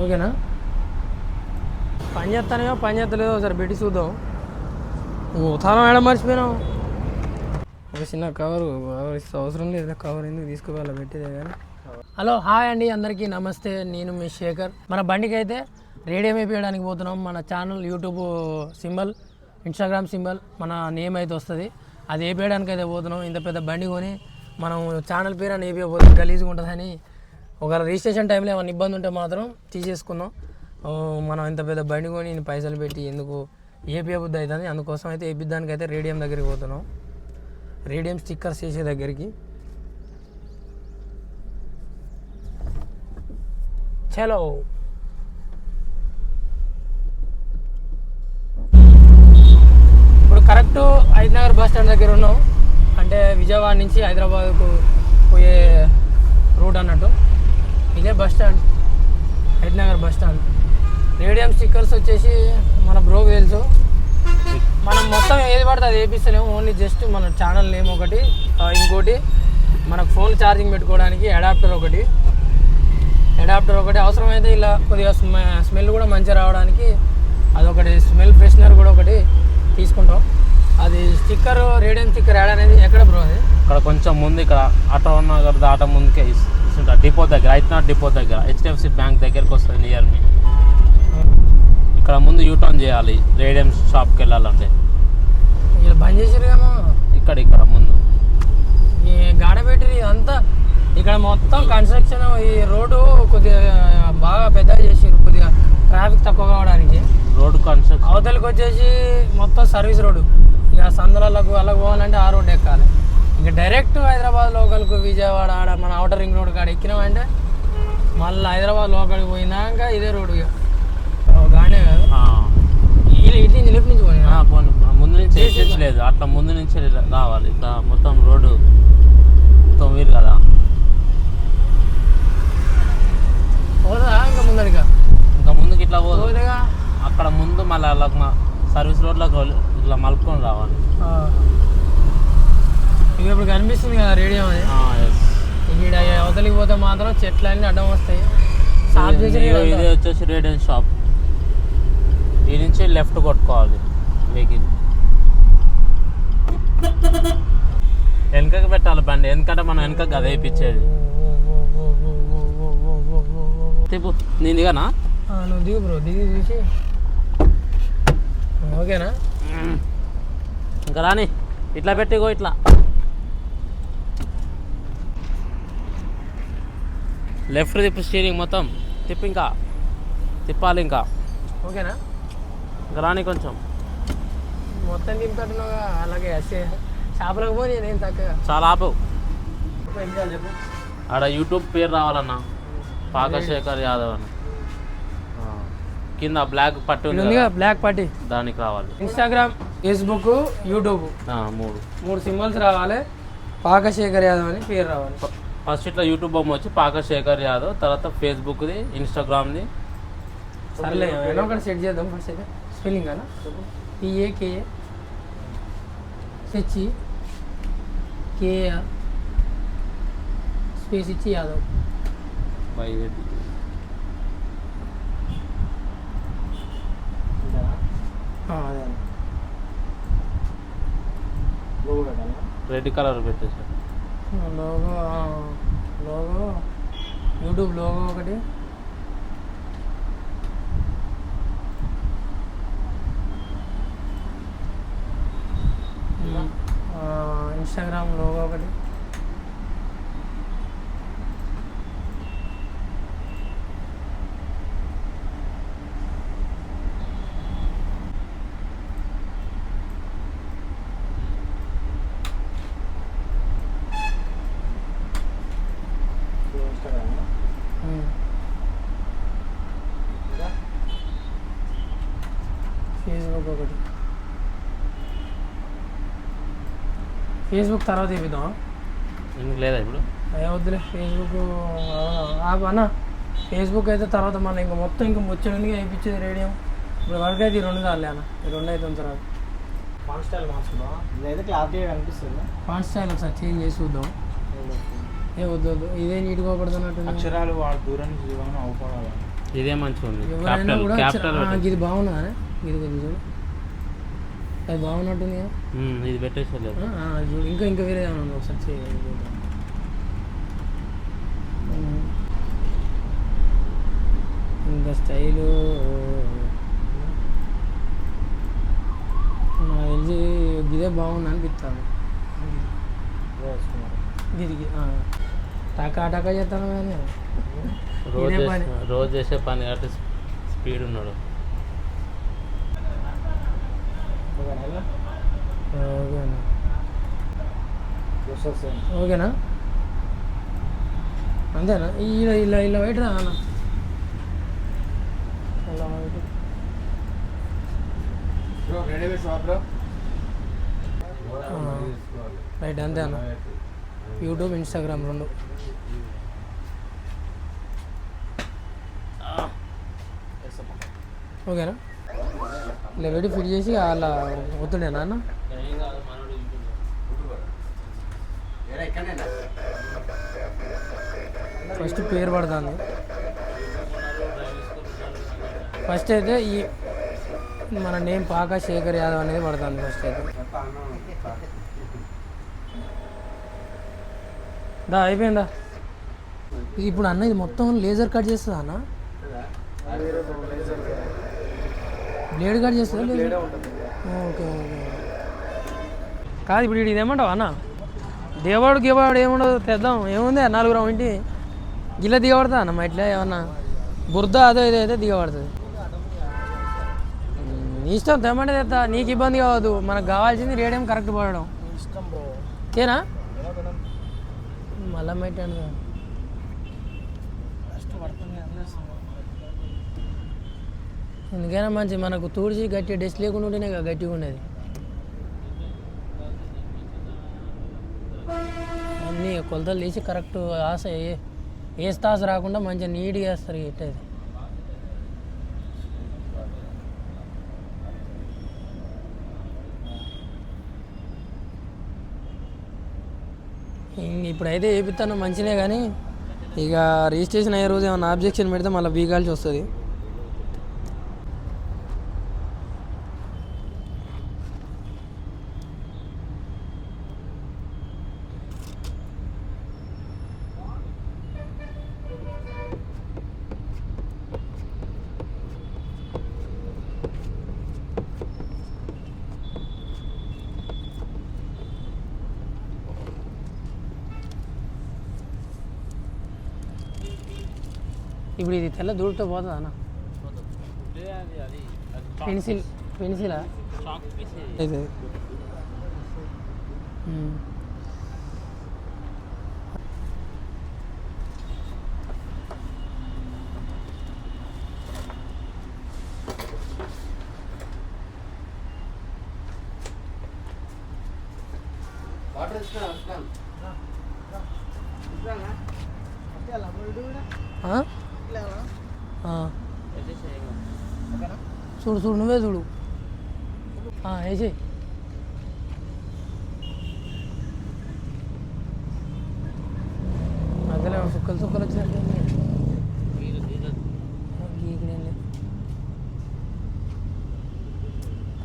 ఓకేనా? పని చేస్తానేమో పని చేస్తలేదో ఒకసారి పెట్టి చూద్దాం. నువ్వు తాళం ఏడ మర్చిపోయినావు? ఒక చిన్న కవర్ కవర్ ఇస్తే అవసరం లేదు కవర్ ఎందుకు తీసుకోవాలి పెట్టేదే కానీ. హలో హాయ్ అండి అందరికీ నమస్తే. నేను మీ శేఖర్. మన బండికి అయితే రేడియం అయిపోయడానికి పోతున్నాం. మన channel YouTube symbol Instagram symbol మన నేమ్ అయితే వస్తుంది. అది వేపేయడానికి అయితే పోతున్నాం. ఇంత పెద్ద బండి కొని మనం ఛానల్ పేరు అని వేపియకపోతే గలీజ్గా ఉంటుందని ఒకవేళ రిజిస్ట్రేషన్ టైంలో ఏమైనా ఇబ్బంది ఉంటే మాత్రం తీసేసుకుందాం. మనం ఇంత పెద్ద బండి కొని పైసలు పెట్టి ఎందుకు ఏపీ బుద్ధి అవుతుంది అందుకోసం అయితే వేపిద్దానికి అయితే రేడియం దగ్గరికి పోతున్నాం. రేడియం స్టిక్కర్స్ చేసే దగ్గరికి. చలో ఇప్పుడు కరెక్ట్ హైదనగర్ బస్ స్టాండ్ దగ్గర ఉన్నాం. అంటే విజయవాడ నుంచి హైదరాబాద్కు పోయే రూట్ అన్నట్టు. ఇదే bus stand. Haidernagar bus stand. Radium stickers వచ్చేసి మన బ్రోకి తెలుసు మనం మొత్తం ఏది పడితే అది వేపిస్తలేము. ఓన్లీ జస్ట్ మన ఛానల్ నేమ్ ఒకటి ఇంకోటి. మనకు ఫోన్ ఛార్జింగ్ పెట్టుకోవడానికి అడాప్టర్ ఒకటి. అడాప్టర్ ఒకటి. అవసరమైతే ఇలా కొద్దిగా స్మె- స్మెల్ కూడా మంచిగా రావడానికి అదొకటి. స్మెల్ ఫ్రెషనర్ కూడా ఒకటి తీసుకుంటాం. అది స్టిక్కర్ రేడియం స్టిక్కర్ యాడ్ అనేది ఎక్కడ బ్రో అది? ఇక్కడ కొంచెం ముందు ఇక్కడ ఆటో నగర్ దాట ముందుకే ఇస్తుంది ఇస్తుంటా డిపో దగ్గర ఐత్నాథ్ డిపో దగ్గర హెచ్డిఎఫ్సి బ్యాంక్ దగ్గరికి వస్తుంది నియర్ మీ ఇక్కడ ముందు యూటర్న్ చేయాలి రేడియం షాప్కి వెళ్ళాలంటే. ఇలా బంద్ చేసిరుగామో ఇక్కడ ఇక్కడ ముందు. ఈ గాడ బ్యాటరీ అంతా. ఇక్కడ మొత్తం కన్స్ట్రక్షన్ ఈ రోడ్డు కొద్దిగా బాగా పెద్ద చేసిరు కొద్దిగా ట్రాఫిక్ తక్కువ కావడానికి. రోడ్ కన్స్ట్రక్షన్ అవతలకి వచ్చేసి మొత్తం సర్వీస్ రోడ్డు. ఇక సందులకు అలా పోవాలంటే ఆ రోడ్ ఎక్కాలి. ఇంకా డైరెక్ట్ హైదరాబాద్ లోకల్కు విజయవాడ ఆడ మన అవుటర్ రింగ్ రోడ్ కాడ ఎక్కినామంటే మళ్ళీ హైదరాబాద్ లోకల్కి పోయినాక ఇదే ఇక ఓ గానే కాదు. వీళ్ళు ఇటు నుంచి లెఫ్ట్ నుంచి పోయినా. ముందు నుంచి లేదు. అట్లా ముందు నుంచి రావాలి. ఇట్లా మొత్తం రోడ్డు మొత్తం వీలు కదా. పోదా ఇంకా ముందడిగా ఇంకా ముందుకి ఇట్లా పోదు. పోదేగా? అక్కడ ముందు మళ్ళీ సర్వీస్ రోడ్లోకి ఇట్లా మలుపుకొని రావాలి. ఇక ఇప్పుడు కనిపిస్తుంది కదా రేడియో yes. ఇక్కడ అవతలికి పోతే మాత్రం చెట్లు అన్నీ అడ్డం వస్తాయి. ఇది వచ్చేసి రేడియం షాప్. ఈ నుంచి లెఫ్ట్ కొట్టుకోవాలి. వెహికల్. వెనకకి పెట్టాలి బండి. ఎందుకంటే మనం వెనకకి అది వేయించేది. తిప్పు. నేను దిగానా? నువ్వు దిగు బ్రో. దిగి చూసి. ఓకేనా? ఇంకా రాని. ఇట్లా పెట్టిగో ఇట్లా. లెఫ్ట్ తిప్పు స్టీరింగ్ మొత్తం తిప్పు ఇంకా తిప్పాలి ఇంకా. ఓకేనా? రాని కొంచెం. మొత్తం దింపుతున్నావుగా అలాగే చేపలకు పోనీ నేను తక్కువ చాలా ఆపు. ఆడ యూట్యూబ్ పేరు రావాలన్నా. పాకశేఖర్ యాదవ్ అని. కింద బ్లాక్ పట్టు బ్లాక్ పార్టీ దానికి రావాలి. ఇన్స్టాగ్రామ్ ఫేస్బుక్ యూట్యూబ్ మూడు. మూడు సింబల్స్ రావాలి. పాకశేఖర్ యాదవ్ అని పేరు రావాలి. ఫస్ట్ ఇట్లా యూట్యూబ్ బొమ్మ వచ్చి పాకశేఖర్ యాదవ్ తర్వాత ఫేస్బుక్ది ఇన్స్టాగ్రామ్ది. సర్లే ఏదో ఒకటి సెట్ చేద్దాం ఫస్ట్ అయితే. స్పెల్లింగ్ అన్న పిఏకేఏ H E K R space ఇచ్చి యాదవ్ బై అదే. రెడ్ కలర్ పెట్టేసి. లోగో లోగో యూట్యూబ్ లోగో ఒకటి. ఇన్స్టాగ్రామ్ లోగో ఒకటి. ఫేస్బుక్ ఒకటి ఫేస్బుక్ తర్వాత ఇద్దాం ఇంక లేదా ఇప్పుడు? అయ్యా వద్దులే ఫేస్బుక్ ఆ, అన్న. ఫేస్బుక్ అయితే తర్వాత మళ్ళీ ఇంకా మొత్తం ఇంకా వచ్చేందుకు వేయించేది రేడియం? ఇప్పుడు వరకు అయితే ఈ రెండు కాలే అన్న. ఈ రెండు అయితే తర్వాత ఫాన్ స్టైల్ మార్చుకుందాం ఇదైతే క్లారిటీగా కనిపిస్తుంది. ఫాన్ స్టైల్ ఒకసారి చేంజ్ చేసి చూద్దాం. ఏ వద్దు వద్దు. ఇదే నీట్గా పడుతున్నట్టు అక్షరాలు వాడు దూరం నుంచి ఇదే మంచిగా ఉంది ఇది బాగున్నా ఇది కొంచెం చూడు. అది బాగున్నట్టుంది కదా ఇది పెట్టేసలేదు చూడు. ఇంకా ఇంకా వేరే ఏమైనా ఉందా? ఒకసారి చేయి చూద్దాం. ఉమ్. ఇంకా స్టైలు నాకు తెలిసి ఇదే బాగుంది అనిపిస్తాను దీనికి టకా టకా చేస్తాను కానీ. రోజు చేసే పని కాబట్టి స్పీడ్ ఉన్నాడు. ఓకేనా ఓకేనా. అంతేనా? ఇలా ఇలా ఇలా బయట రా అన్న ఇలా బయట రైట్ అంతే అన్న యూట్యూబ్ ఇన్స్టాగ్రామ్ రెండు. ఓకేనా? ఇలా పెట్టి ఫిట్ చేసి అలా ఒత్తుడేనా అన్న ఫస్ట్ పేరు పడతాను ఫస్ట్ అయితే ఈ మన నేమ్ పాక శేఖర్ యాదవ్ అనేది పడతాను ఫస్ట్ అయితే. దా అయిపోయిందా? ఇప్పుడు అన్న ఇది మొత్తం లేజర్ కట్ చేస్తుందా అన్న? బ్లేడ్ కట్ చేస్తుందా లేజర్ ఓకే ఓకే. కాదు ఇప్పుడు ఇది ఏమంటావు అన్న? దేవాడు గీవాడు ఏముండదు తెద్దాం. ఏముంది నలుగురం ఇంటి? గిల్ల దిగబడతా అన్న మా ఇట్లా ఏమన్నా? బురద అదో ఇదో అయితే దిగబడుతుంది. నీ ఇష్టం తెమ్మంటే తెస్తా నీకు ఇబ్బంది కావద్దు. మనకు కావాల్సింది రేడియం కరెక్ట్ పడడం. ఓకేనా మళ్ళా పెట్టాను ఎందుకైనా మంచి మనకు తూడిచి గట్టి డస్ట్ లేకుండా ఉంటేనే కదా గట్టిగా ఉండేది. అన్నీ కొలతలు తీసి కరెక్ట్ ఆశ ఏ- ఏ స్థాస రాకుండా మంచిగా నీట్గా వేస్తారు ఇట్టేది ఇప్పుడైతే వేపిస్తాను మంచినే కానీ ఇక రిజిస్ట్రేషన్ అయ్యే రోజు ఏమైనా ఆబ్జెక్షన్ పెడితే మళ్ళీ వీగాల్సి వస్తుంది. ఇప్పుడు ఇది తెల్ల దూడుతో పోతుందా అన్న పెన్సిల్ పెన్సిలా ఇది ఉమ్. ఆ? ఆ. చూడు చూడు నువ్వే చూడు. వేసి మధ్యలో సుక్కలు సుక్కలు వచ్చినట్టు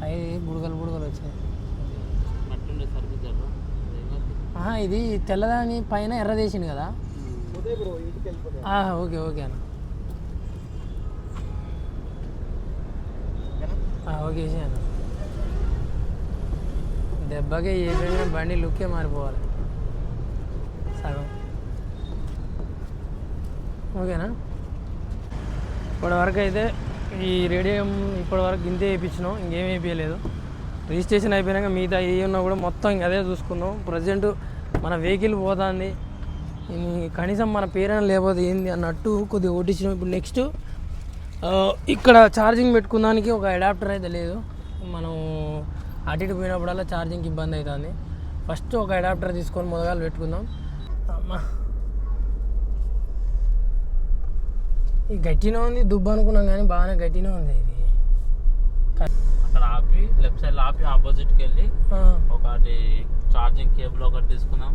అవి బుడగలు బుడగలు వచ్చినాయి ఆహా, ఇది తెల్లదాని పైన ఎర్రదేసింది కదా? ఆ, ఓకే ఓకే అన్న. ఆ, ఓకే అన్న దెబ్బకే ఏ బండి లుక్కే మారిపోవాలి. సగం. ఓకేనా? ఇప్పటివరకు అయితే ఈ రేడియం ఇప్పటివరకు ఇంతే వేయించినాం ఇంకేం వేయించలేదు. రిజిస్ట్రేషన్ అయిపోయినాక మిగతా ఏ ఉన్నా కూడా మొత్తం ఇంక అదే చూసుకుందాం ప్రజెంట్ మన వెహికల్ పోతుంది. కనీసం మన పేరైనా లేకపోతే ఏంది అన్నట్టు కొద్దిగా ఓటించినాం. ఇప్పుడు నెక్స్ట్ ఇక్కడ ఛార్జింగ్ పెట్టుకోవడానికి ఒక అడాప్టర్ అయితే లేదు. మనం అటు ఇటు పోయినప్పుడల్లా ఛార్జింగ్కి ఇబ్బంది అవుతుంది ఫస్ట్ ఒక అడాప్టర్ తీసుకొని మొదలు పెట్టుకుందాం. అమ్మా. ఈ గట్టినే ఉంది దుబ్బ అనుకున్నాం కానీ బాగానే గట్టినే ఉంది ఇది. అక్కడ ఆపి లెఫ్ట్ సైడ్ ఆపి ఆపోజిట్కి వెళ్ళి ఒకటి ఛార్జింగ్ కేబుల్ ఒకటి తీసుకున్నాం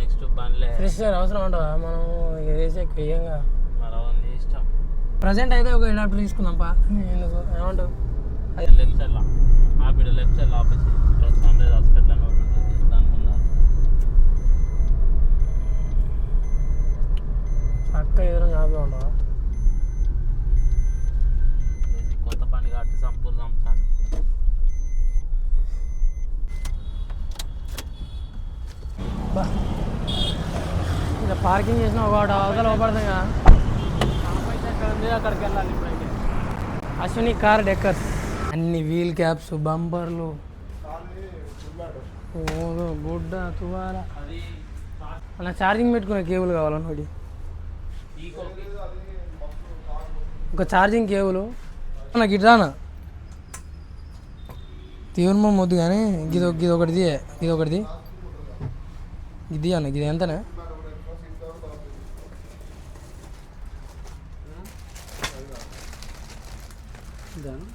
నెక్స్ట్ బండ్లే. ఫ్రెష్ అవసరం ఉంటుందా? మనం ఇక వేసే ప్రజెంట్ అయితే ఒక అడాప్టర్ తీసుకుందాం పా. ఎందుకు? ఏమంటావు లెఫ్ట్ సైడ్ లా. ఆ బిడ్డ లెఫ్ట్ సైడ్ ఆపేసి రైజ్ హాస్పిటల్ అని ఒకటి ఉంటుంది దాని ముందు. అక్క ఎదురు ఆపే ఉండవా కొత్త పని కాబట్టి చంపుతాను. ఇలా పార్కింగ్ చేసిన ఒకటి అవతల అవపడతాం కదా ఎక్కడ ఉంది అక్కడికి వెళ్ళాలి ఇప్పుడైతే అశ్విని కార్ డెక్కర్స్ అన్ని వీల్ క్యాప్స్ బంపర్లు ఓదో గుడ్డ తువాల. అలా ఛార్జింగ్ పెట్టుకునే కేబుల్ కావాలన్నోడి ఒకటి ఒక ఛార్జింగ్ కేబుల్ నాకు ఇట్రానా తీవ్రమం వద్దు కానీ ఇది ఇది ఒకటిది ఇది ఒకటిది. ఇది అన్న ఇది ఎంతనే?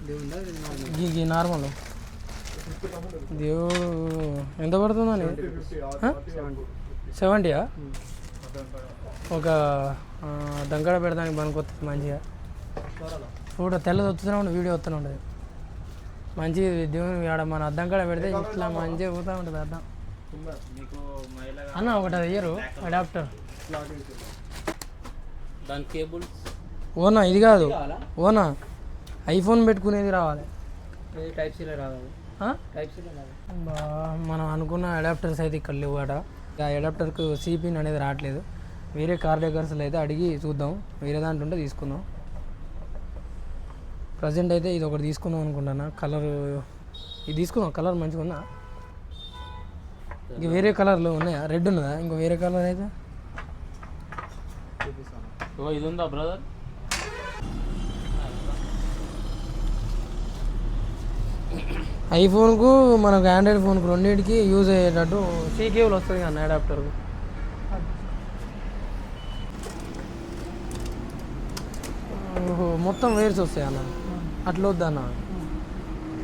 ఈ- నార్మల్ దేవుడు ఎంత పడుతుందని సెవెంటీయా ఒక ఆ, దంకడ పెడదానికి పనికొస్తుంది మంచిగా. చూడ తెల్లది వస్తూనే ఉంటుంది వీడియో వస్తూనే ఉంటుంది. మంచిగా దేవుని ఆడ మన అద్దం కాడ పెడితే ఇట్లా మంచిగా పోతూ ఉంటుంది అద్దం అన్న ఒకటి అది ఇయ్యరు అడాప్టర్ దాని ఓనా ఇది కాదు. ఓనా? ఐఫోన్ పెట్టుకునేది రావాలి. టైప్ సీలో ఆ? టైప్ సీలో మనం అనుకున్న అడాప్టర్స్ అయితే ఇక్కడ లేవు అట ఆ అడాప్టర్కు సిపిన్ అనేది రావట్లేదు. వేరే కార్ డెకర్స్లో అయితే అడిగి చూద్దాం. వేరే దాంట్లో ఉంటే తీసుకుందాం. ప్రజెంట్ అయితే ఇది ఒకటి తీసుకుందాం అనుకుంటున్నా. కలర్ ఇది తీసుకుందాం. కలర్ మంచిగా ఉందా? ఇంక వేరే కలర్లో ఉన్నాయా? రెడ్ ఉన్నదా? ఇంకో వేరే కలర్ అయితే? ఓ ఇది ఉందా బ్రదర్? ఐఫోన్కు మనకు ఆండ్రాయిడ్ ఫోన్కు రెండింటికి యూజ్ అయ్యేటట్టు సీ కేబుల్ వస్తుంది అన్న అడాప్టర్కు. ఓహో మొత్తం వేర్స్ వస్తాయి అన్న. అట్లా వద్దు అన్న.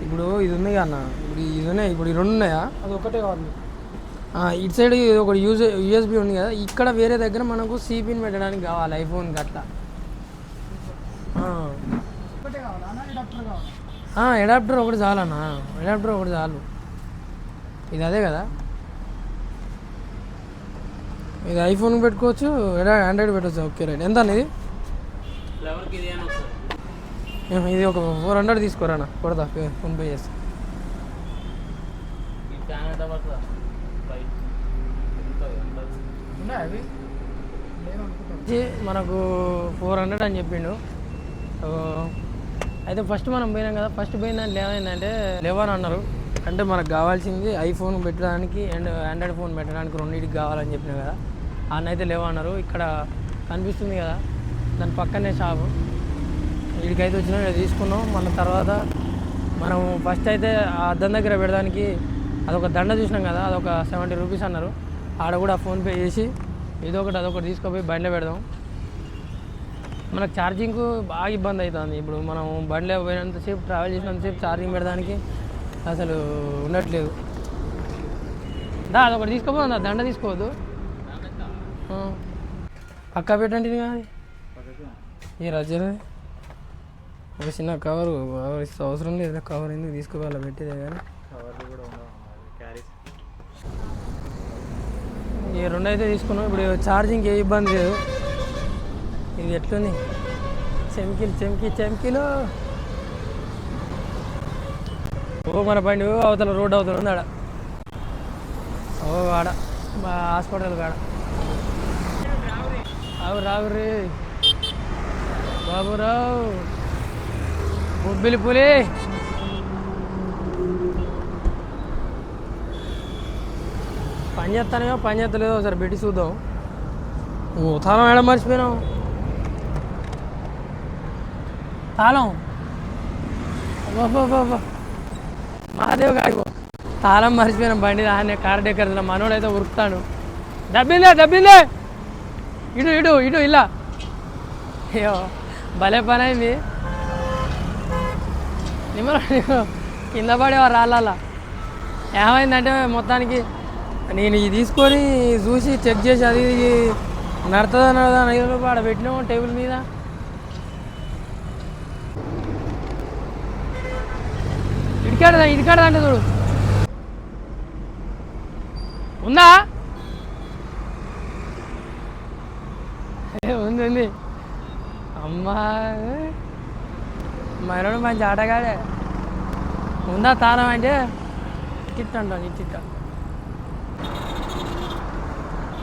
ఇప్పుడు ఇది ఉంది అన్న. ఇప్పుడు ఇది ఉన్నాయి. ఇప్పుడు ఈ రెండు ఉన్నాయా? అది ఒకటే కావాలి. ఇటు సైడ్ ఒకటి యూజ్ యూఎస్బి ఉంది కదా. ఇక్కడ వేరే దగ్గర మనకు సిపిన్ పెట్టడానికి కావాలి ఐఫోన్కి అట్లా ఆ. అడాప్టర్ ఒకటి చాలన్నా. అడాప్టర్ ఒకటి చాలు. ఇది అదే కదా? ఇది ఐఫోన్ పెట్టుకోవచ్చు ఆండ్రాయిడ్ పెట్టవచ్చు ఓకే రైట్. ఎంత అండి ఇది? ఇది ఒక ఫోర్ హండ్రెడ్ తీసుకోరానా కొడతా పే- ఫోన్ పే చేస్తా. మనకు ఫోర్ హండ్రెడ్ అని చెప్పిండు. సో, అయితే ఫస్ట్ మనం పోయినాం కదా ఫస్ట్ పోయిన దాంట్లో ఏమైందంటే లెవెన్ అన్నారు. అంటే మనకు కావాల్సింది ఐఫోన్ పెట్టడానికి అండ్ ఆండ్రాయిడ్ ఫోన్ పెట్టడానికి రెండింటికి కావాలని చెప్పినా కదా. అన్న అయితే లేవు అన్నారు. ఇక్కడ కనిపిస్తుంది కదా దాని పక్కనే షాపు వీడికైతే వచ్చినా తీసుకున్నాం. మళ్ళీ తర్వాత మనం ఫస్ట్ అయితే ఆ అద్దం దగ్గర పెడడానికి అదొక దండ చూసినాం కదా అదొక సెవెంటీ రూపీస్ అన్నారు. ఆడ కూడా ఫోన్పే చేసి ఇదొకటి అదొకటి తీసుకుపోయి బండిలో పెడదాం. మనకు ఛార్జింగ్ బాగా ఇబ్బంది అవుతుంది. ఇప్పుడు మనం బండిలో పోయినంతసేపు ట్రావెల్ చేసినంతసేపు ఛార్జింగ్ పెడడానికి అసలు ఉండట్లేదు. దా అదొకటి తీసుకోపోదా దండ తీసుకోవద్దు. పక్క పెట్టండి కానీ. కాదు ఈ రజన. ఒక చిన్న కవర్ కవర్ ఇస్తే అవసరం లేదు. కవర్ ఎందుకు తీసుకోవాలి పెట్టేదే కానీ. ఈ రెండు అయితే తీసుకున్నాం. ఇప్పుడు ఛార్జింగ్ ఏ ఇబ్బంది లేదు. ఇది ఎట్లుంది? చెమ్కిలు చెమ్కి చెమ్కిలు. ఓ మన బండి ఓ అవతల రోడ్ అవతల ఉంది ఆడ. ఓ ఆడ మా హాస్పిటల్ కాడ. అవు రావు రే. బాబురావు. బొబ్బిలి పులి. పని చేస్తానేమో పని చేస్తలేదో ఒకసారి పెట్టి చూద్దాం. ఓ తాళం మర్చిపోయినావు. తాళం. మహాదేవ్ గారి తాళం మర్చిపోయిన బండి దాన్ని కార్ డెక్కర్ మనోడైతే ఉరుకుతాడు. దబ్బిందే దబ్బిందే. ఇటు ఇటు ఇటు ఇలా. అయ్యో భలే పని అయింది. నిమ్మల కింద పడేవారు రాళ్ళ ఏమైందంటే మొత్తానికి నేను ఇది తీసుకొని చూసి చెక్ చేసి అది ఇది నడుతుందా నడదా ఐదు రూపాయలు ఆడ పెట్టినాము టేబుల్ మీద. ఇక్కడ ఇడికాడదా అంటే చూడు. ఉందా? ఏ, ఉంది ఉంది. అమ్మా మరొడు మంచి ఆటగాడే. ఉందా తాళం అంటే? టిట్ అంటాను టిట్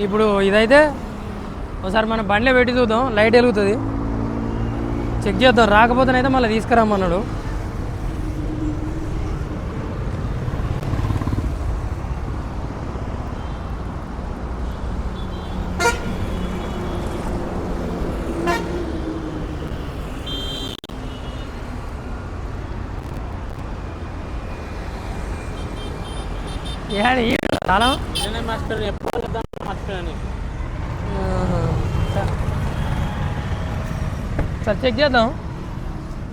ఇప్పుడు ఇదైతే ఒకసారి మన బండిలో పెట్టి చూద్దాం. లైట్ వెలుగుతుంది. చెక్ చేద్దాం. రాకపోతేనైతే మళ్ళీ తీసుకురమ్మన్నాడు. ఏడు ఈ తాళం నేనే మర్చిపోయాను ఎప్పుడు సార్ చెక్ చేద్దాం.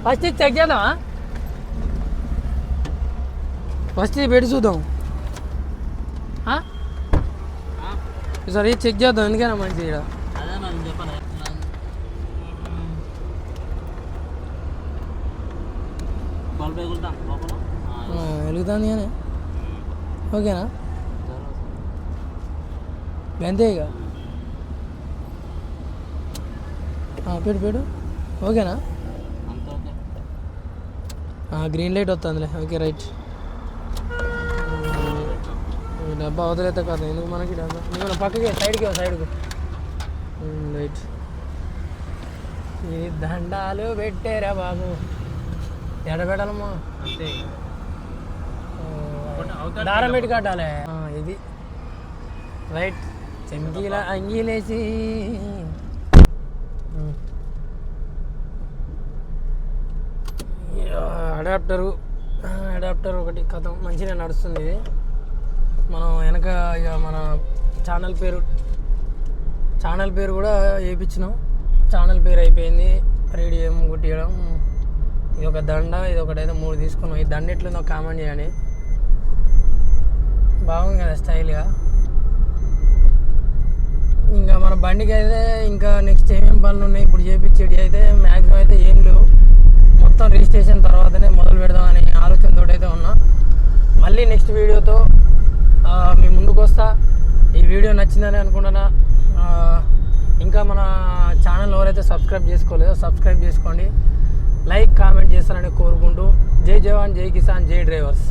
ఫస్ట్ చెక్ చేద్దామా? ఫస్ట్ పెట్టి చూద్దాం? సార్ చెక్ చేద్దాం ఎందుకైనా మంచిది ఇక్కడ వెలుగుతుంది కానీ. ఓకేనా? అంతే ఇక. పెడు పెడు ఓకేనా? గ్రీన్ లైట్ వస్తుందిలే. ఓకే రైట్ డబ్బా అవతలైతే కాదు ఎందుకు మనకి డబ్బా? నువ్వు పక్కకి సైడ్కి సైడ్కి రైట్ ఈ దండాలు పెట్టారా బాబు. ఎడ అంతే దారం పెట్టి కట్టాలి ఇది. రైట్. చెంకీల అంగీలేసి. అడాప్టరు. అడాప్టర్ ఒకటి కథ మంచిగా నడుస్తుంది. ఇది మనం వెనక ఇక మన ఛానల్ పేరు ఛానల్ పేరు కూడా వేయించినాం ఛానల్ పేరు అయిపోయింది. రేడియం కొట్టియడం. ఇది ఒక దండ ఇది ఒకటైతే మూడు తీసుకున్నాం. ఈ దండ ఎట్లుందో కామెంట్ చేయండి. స్టైల్గా ఇంకా మన బండికి అయితే ఇంకా నెక్స్ట్ ఏమేమి పనులు ఉన్నాయి ఇప్పుడు చేపించేటి అయితే మ్యాక్సిమం అయితే ఏం లేవు. మొత్తం రిజిస్ట్రేషన్ తర్వాతనే మొదలు పెడదామని ఆలోచనతో అయితే ఉన్నా. మళ్ళీ నెక్స్ట్ వీడియోతో మీ ముందుకు వస్తా. ఈ వీడియో నచ్చిందని అనుకుంటున్నా. ఇంకా మన ఛానల్ ఎవరైతే సబ్స్క్రైబ్ చేసుకోలేదో సబ్స్క్రైబ్ చేసుకోండి. లైక్ కామెంట్ చేస్తారని కోరుకుంటూ. జై జవాన్ జై కిసాన్ జై డ్రైవర్స్.